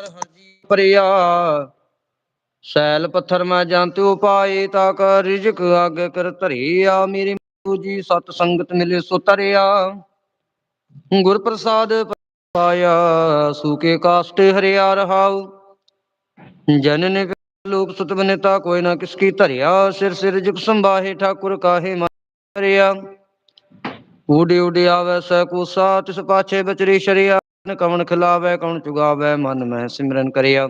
ਹਰ ਜੀ ਸੈਲ ਪੱਥਰ ਮੈਂ ਜੰਤ ਉਪਾਏ ਤਾ ਕਰ ਰਿਜਕ ਆਗੇ ਕਰ ਧਰਿਆ। ਮੇਰੀ ਮੂ ਜੀ ਸਤ ਸੰਗਤ ਮਿਲੇ ਸੋ ਤਰਿਆ। ਗੁਰ ਪ੍ਰਸਾਦ ਪਾਇਆ ਸੂਕੇ ਕਾਸਟ ਹਰਿਆ ਰਹਾਉ। ਜਨਨ ਲੋਕ ਸੁਤ ਬਨੇਤਾ ਕੋਈ ਨਾ ਕਿਸ ਕੀ ਧਰਿਆ। ਸਿਰ ਸਿਰ ਜੁਗ ਸੰਭਾਹੇ ਠਾਕੁਰ ਕਾਹੇ ਮਾਰਿਆ। ਊੜੇ ਊੜੇ ਆਵੈ ਸੈ ਕੂਸਾ ਤਿਸ ਪਾਛੇ ਬਚਰੀ ਸ਼ਰਿਆ। ਕਵਣ ਖਿਲਾਵੈ ਕਵਣ ਚੁਗਾਵੈ, ਮਨ ਮੈਂ ਸਿਮਰਨ ਕਰਿਆ।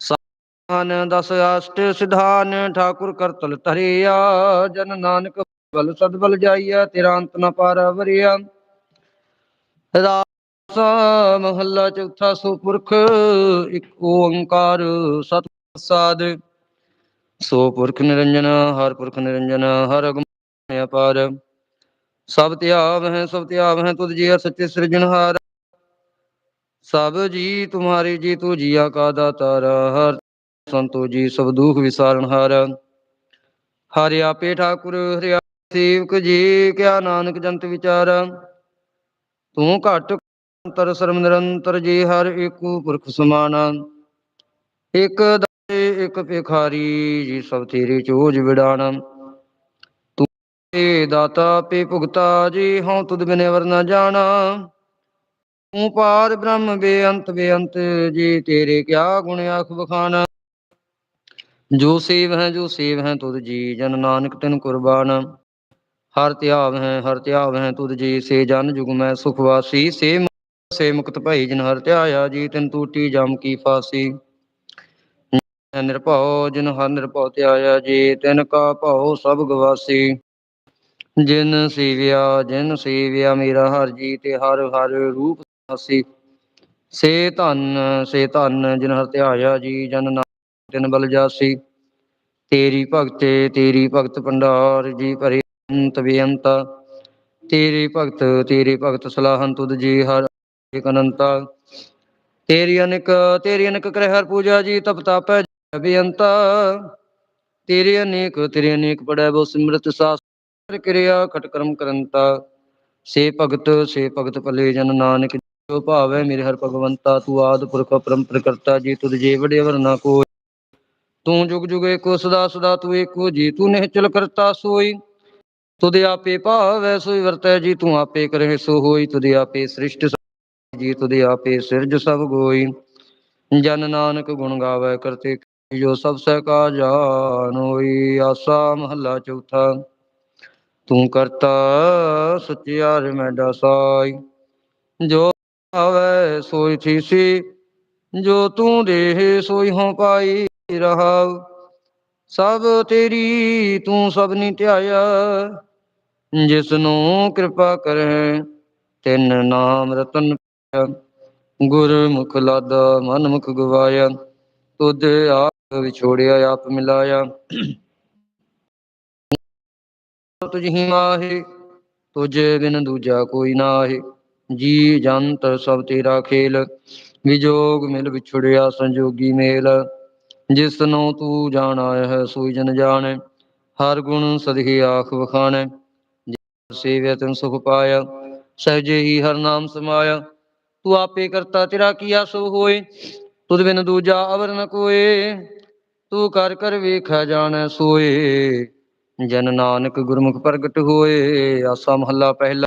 ਸਾਨ ਦਸ ਅਸ਼ਟ ਸਿਧਾਨ, ਠਾਕੁਰ ਕਰਤਲ ਧਰਿਆ। ਜਨ ਨਾਨਕ ਬਲ ਸਦ ਜਾਈਆ, ਤੇਰਾ ਅੰਤ ਨ ਪਾਰ ਵਰਿਆ। ਰਾਸ ਮਹੱਲਾ ਚੌਥਾ ਸੋ ਪੁਰਖ ਇੱਕ ਓੰਕਾਰ ਸਤ ਪ੍ਰਸਾਦ ਸੋ ਪੁਰਖ ਨਿਰੰਜਨ, ਹਰ ਪੁਰਖ ਨਿਰੰਜਨ, ਹਰ ਅਗਮ ਅਪਾਰ ਸਭ ਧਿਆਵ ਹੈ ਸਭ ਧਿਆਵ ਹੈ ਤੁਧ ਜੀ ਸੱਚੇ ਸਿਰਜਣਹਾਰ। ਸਭ ਜੀ ਤੁਮਾਰੇ ਜੀ ਤੂ ਜੀਆ ਕਾ ਦਾਤਾਰ, ਹਰ ਸੰਤੋ ਜੀ ਸਭ ਦੁਖ ਵਿਸਾਰਨ ਹਾਰ। ਹਰਿ ਆਪੇ ਠਾਕੁਰ, ਹਰਿ ਸੇਵਕ ਜੀ, ਕਿਆ ਨਾਨਕ ਜੰਤ ਵਿਚਾਰ। ਤੂੰ ਘਟ ਅੰਤਰ ਸਰਮ ਨਿਰੰਤਰ ਜੀ, ਹਰ ਏਕੂ ਪੁਰਖ ਸਮਾਨ। ਇਕ ਦਾਤੇ, ਇਕ ਭਿਖਾਰੀ ਜੀ, ਸਭ ਤੇਰੇ ਚੋਜ ਵਿਡਾਣ ਤੂੰ ਏ ਦਾਤਾ ਪੇ ਭੁਗਤਾ ਜੀ, ਹਉ ਤੁਧ ਬਿਨੇ ਵਰ ਨ ਜਾਣਾ। ਤੂੰ ਪਾਰ ਬ੍ਰਹਮ ਬੇਅੰਤ ਬੇਅੰਤ, ਜੀ ਤੇਰੇ ਕਿਆ ਗੁਣ ਆਖ ਬਖਾਨ ਜੋ ਸੇਵ ਹੈ, ਜੋ ਸੇਵ ਹੈ, ਤੁਧ ਜੀ, ਜਨ ਨਾਨਕ ਤਿਨ ਕੁਰਬਾਨ। ਹਰ ਧਿਆਵ ਹੈ, ਹਰ ਧਿਆਵ ਹੈ, ਤੁਧ ਜੀ, ਸੇ ਜਨ ਜੁਗ ਮੈਂ ਸੁਖ ਵਾਸੀ। ਸੇ ਸੇ ਮੁਕਤ ਭਈ, ਜਿਨ ਹਰ ਧਿਆਇਆ ਜੀ, ਤਿਨ ਟੂਟੀ ਜਮ ਕੀ ਫਾਸੀ। ਨਿਰਭਉ, ਜਿਨ ਹਰ ਨਿਰਭਉ ਧਿਆਇਆ ਜੀ, ਤਿਨ ਕਾ ਭਉ ਸਭ ਗਵਾਸੀ। ਜਿਨ ਸੇਵਿਆ ਜਿਨ ਸੇਵਿਆ, ਮੇਰਾ ਹਰ ਜੀ ਤੇ ਹਰ ਹਰ ਰੂਪ ਹਾਸੀ ਸੇ ਧਨ ਸੇ ਧਨ ਜਿਨ ਹਰ ਧਿਆਇਆ ਜੀ, ਜਨ ਨਾਨਕ ਤਿਨ ਬਲ ਜਾਸੀ। ਤੇਰੀ ਭਗਤੇ ਤੇਰੀ ਭਗਤ ਭੰਡਾਰ, ਜੀ ਭਰੇ ਅੰਤ ਬੇਅੰਤ। ਤੇਰੇ ਭਗਤ ਤੇਰੇ ਭਗਤ ਸਲਾਹਨ ਤੁਧ ਜੀ ਹਰ ਏਕ ਅਨੰਤਾ। ਤੇਰੀ ਅਨਿਕ ਤੇਰੀ ਅਨਿਕ ਕਰੇ ਹਰ ਪੂਜਾ ਜੀ, ਤਪ ਤਾਪੈ ਬੇਅੰਤ। ਤੇਰੇ ਅਨੇਕ ਤੇਰੇ ਅਨੇਕ ਪੜੈ ਬੋ ਸਿਮਰਤ ਸਾਸ ਕਿਰਿਆ ਖਟ ਕਰਮ ਕਰੰਤਾ। ਸੇ ਭਗਤ ਸੇ ਭਗਤ ਭਲੇ ਜਨ ਨਾਨਕ ਜੋ ਭਾਵੈ ਮੇਰੇ ਹਰ ਭਗਵੰਤਾ, ਤੂੰ ਆਦ ਪੁਰਖ ਪਰੰਪਰ ਕਰਤਾ, ਜੀ ਤੁਧ ਜੇ ਵਰਨਾ ਕੋ ਤੂੰ ਜੁਗ ਜੁਗ ਏਕੋ, ਸਦਾ ਸਦਾ ਤੂੰ ਏਕੋ, ਜੀ ਤੂੰ ਨਿਹਚਲ ਕਰਤਾ ਸੋਈ। ਤੁਧ ਆਪੇ ਭਾਵੈ, ਸੋਈ ਵਰਤੈ, ਜੀ ਤੂੰ ਆਪੇ ਕਰਹਿ ਸੋ ਹੋਈ। ਤੁਧ ਆਪੇ ਸ੍ਰਿਸ਼ਟ ਜੀ ਤੁਧ ਆਪੇ ਸਿਰਜ ਸਭ ਗੋਈ। ਜਨ ਨਾਨਕ ਗੁਣ ਗਾਵੇ, ਕਰਤੇ ਜੋ ਸਭ ਸਹਿ ਕਾ ਜਾਨ ਹੋਈ। ਆਸਾ ਮਹੱਲਾ ਚੌਥਾ, ਤੂੰ ਕਰਤਾ ਸਚਿਆਰ ਮੈਂ ਦਸਾਈ ਜੋ ਆਵੇ ਸੋਈ ਥੀਸੀ ਜੋ ਤੂੰ ਦੇਹ ਸੋਈ ਹੋਂ ਪਾਈ ਰਹਾਉ ਸਭ ਤੇਰੀ ਤੂੰ ਸਭ ਧਿਆਇਆ ਜਿਸ ਨੂੰ ਕਿਰਪਾ ਕਰੈ, ਤਿਨ ਨਾਮ ਰਤਨ ਪਾਇਆ। ਗੁਰ ਮੁਖ ਲਾਦਾ ਮਨ ਮੁਖ ਗਵਾਇਆ, ਤੁਧ ਆਪ ਵਿਛੋੜਿਆ, ਆਪ ਮਿਲਾਇਆ। ਤੁਝ ਹੀ ਮਾਹੇ ਤੁਝੇ ਬਿਨ ਦੂਜਾ ਕੋਈ ਨਾਹੀ। ਜੀ ਜੰਤ ਸਭ ਤੇਰਾ ਖੇਲ, ਵਿਜੋਗ ਮਿਲ ਵਿਛੜਿਆ ਸੰਜੋਗੀ ਮੇਲ। ਜਿਸ ਨੂੰ ਤੂੰ ਜਾਣ ਆਇਆ ਹੈ, ਸੋਈ ਜਨ ਜਾਣੈ। ਹਰ ਗੁਣ ਸਦਹੀ ਆਖ ਵਖਾਣੈ। ਸੇਵਿਆ ਤਨ ਸੁਖ ਪਾਇਆ, ਸਹਜੇ ਹੀ ਹਰ ਨਾਮ ਸਮਾਇਆ। ਤੂੰ ਆਪੇ ਕਰਤਾ ਤੇਰਾ ਕੀਆ ਸੋ ਹੋਏ, ਤੁਧ ਬਿਨ ਦੂਜਾ ਅਵਰ ਨ ਕੋਏ। ਤੂੰ ਕਰ ਕਰ ਵੇਖਿਆ ਜਾਣੈ ਸੋਏ। ਜਨ ਨਾਨਕ ਗੁਰਮੁਖ ਪ੍ਰਗਟ ਹੋਏ, ਆਸਾ ਮਹੱਲਾ ਪਹਿਲਾ।